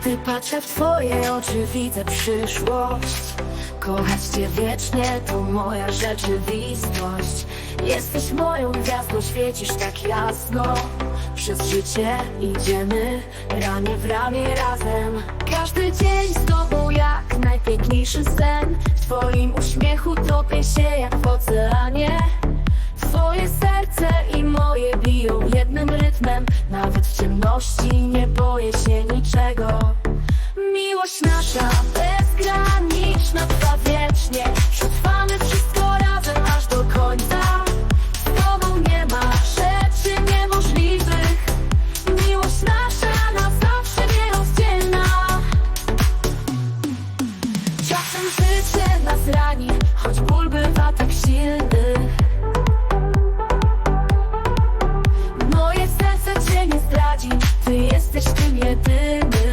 Gdy patrzę w twoje oczy widzę przyszłość. Kochać cię wiecznie to moja rzeczywistość. Jesteś moją gwiazdą, świecisz tak jasno. Przez życie idziemy ramię w ramię razem. Każdy dzień z tobą jak najpiękniejszy sen. W twoim uśmiechu topię się jak w oceanie Nawet w ciemności nie boję się niczego. Miłość nasza bezgraniczna baby.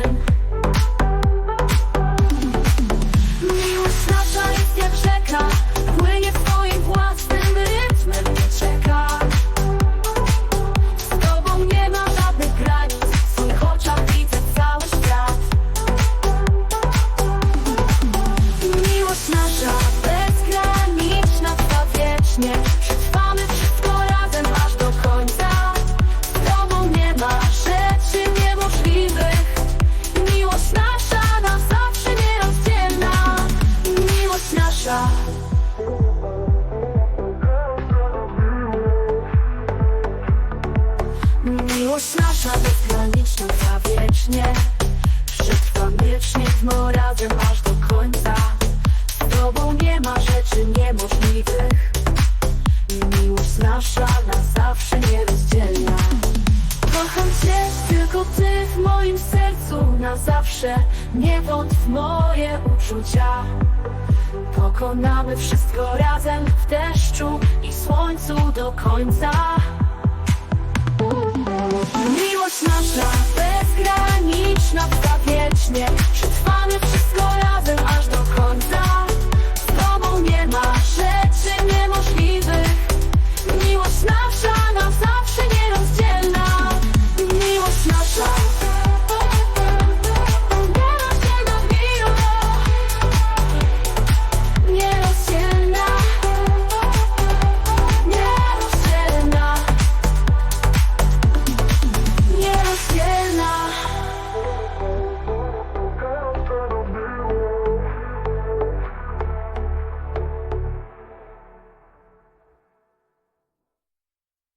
Wiecznie. Przetrwa wiecznie tmo razem aż do końca. Z tobą nie ma rzeczy niemożliwych. Miłość nasza na zawsze nierozdzielna Kocham cię, tylko ty w moim sercu na zawsze Nie wątp w moje uczucia. Pokonamy wszystko razem w deszczu i słońcu do końca. Miłość nasza not